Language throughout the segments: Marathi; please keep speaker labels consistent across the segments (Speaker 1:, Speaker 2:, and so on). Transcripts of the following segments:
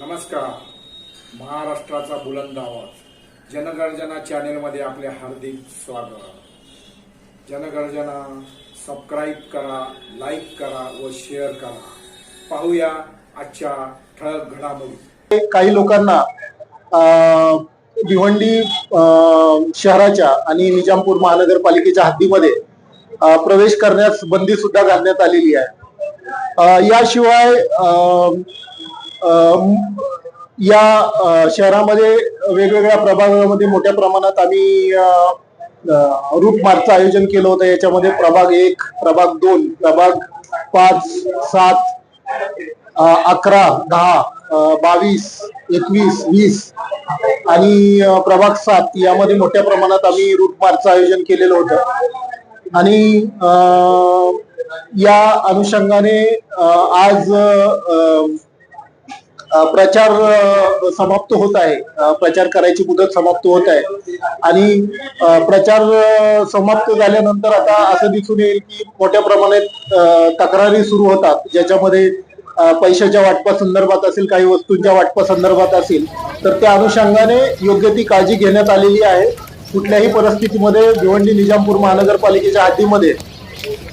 Speaker 1: नमस्कार. महाराष्ट्राचा बुलंद आवाज. जनगर्जना चॅनेलमध्ये आपले हार्दिक स्वागत. जनगर्जना सबस्क्राईब करा लाईक करा व शेअर करा. पाहूया आजच्या ठळक घडामोडी.
Speaker 2: काही लोकांना भिवंडी शहराच्या आणि निजामपूर महानगरपालिकेच्या हद्दीमध्ये प्रवेश करण्यास बंदी सुद्धा घालण्यात आलेली आहे. याशिवाय या शहरामध्ये वेगवेगळ्या प्रभागामध्ये मोठ्या प्रमाणात आम्ही रूट मार्चचं आयोजन केलं होतं. याच्यामध्ये प्रभाग एक प्रभाग दोन प्रभाग पाच सात अकरा दहा बावीस एकवीस वीस आणि प्रभाग सात यामध्ये मोठ्या प्रमाणात आम्ही रूट मार्चचं आयोजन केलेलं होतं. आणि या अनुषंगाने आज प्रचार समाप्त होत आहे. प्रचार करायची मुदत समाप्त होत आहे. आणि प्रचार समाप्त झाल्यानंतर आता असं दिसून येईल की मोठ्या प्रमाणात तक्रारी सुरू होतात ज्याच्यामध्ये पैशाच्या वाटपा संदर्भात असेल काही वस्तूंच्या वाटपा संदर्भात असेल तर त्या अनुषंगाने योग्य ती काळजी घेण्यात आलेली आहे. कुठल्याही परिस्थितीमध्ये भिवंडी निजामपूर महानगरपालिकेच्या हद्दीमध्ये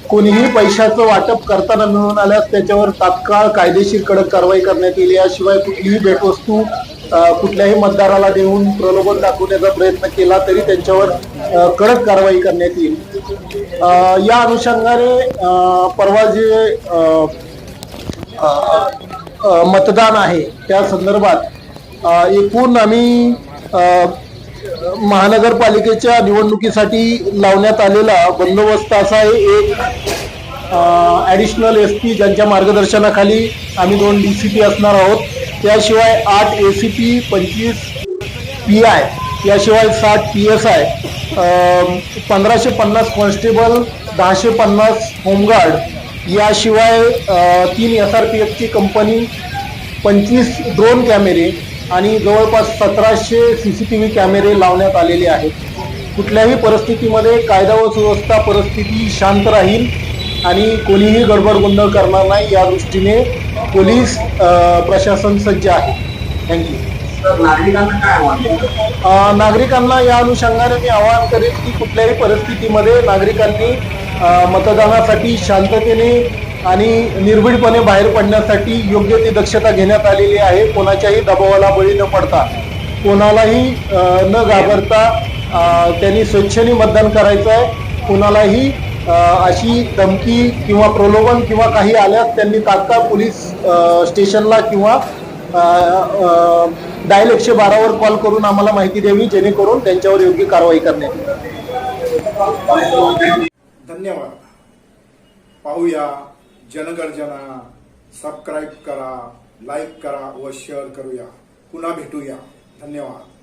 Speaker 2: कोणीही पैशाचं वाटप करताना मिळून आल्यास त्याच्यावर तात्काळ कायदेशीर कडक कारवाई करण्यात येईल. याशिवाय कुठलीही भेटवस्तू कुठल्याही मतदाराला देऊन प्रलोभन दाखवण्याचा प्रयत्न केला तरी त्यांच्यावर कडक कारवाई करण्यात येईल. या अनुषंगाने परवा जे अ, मतदान आहे. त्या संदर्भात एकूण आम्ही महानगरपालिकेच्या निवडणुकीसाठी लावण्यात आलेला बंदोबस्त असा आहे. एक ॲडिशनल एस पी ज्यांच्या मार्गदर्शनाखाली आम्ही दोन डी सी पी असणार आहोत. त्याशिवाय आठ ए सी पी पंचवीस पी आय याशिवाय साठ पी एस आय पंधराशे पन्नास कॉन्स्टेबल दहाशे पन्नास होमगार्ड याशिवाय तीन एस आर पी एफची कंपनी पंचवीस ड्रोन कॅमेरे आणि जवळपास सतराशे सी सी टी व्ही कॅमेरे लावण्यात आलेले आहेत. कुठल्याही परिस्थितीमध्ये कायदा व सुव्यवस्था परिस्थिती शांत राहील आणि कोणीही गडबड गोंधळ करणार नाही. या दृष्टीने पोलीस प्रशासन सज्ज आहे. थँक्यू
Speaker 3: नागरिकांना काय
Speaker 2: नागरिकांना या अनुषंगाने मी आवाहन करेन की कुठल्याही परिस्थितीमध्ये नागरिकांनी मतदानासाठी शांततेने आणि निर्भीडपणे बाहेर पडण्यासाठी योग्य ती दक्षता घेण्यात आलेली आहे. कोणाच्याही दबावाला बळी न पडता. कोणालाही न घाबरता त्यांनी स्वच्छने मतदान करायचं आहे. कोणालाही अशी धमकी किंवा प्रलोभन किंवा काही आल्यास त्यांनी तात्काळ पोलीस स्टेशनला किंवा डायल एकशे बारावर कॉल करून आम्हाला माहिती द्यावी जेणेकरून त्यांच्यावर योग्य कारवाई करण्यात
Speaker 1: धन्यवाद. पाहूया जनगर्जना सबस्क्राईब करा लाईक करा व शेअर करूया. पुन्हा भेटूया. धन्यवाद.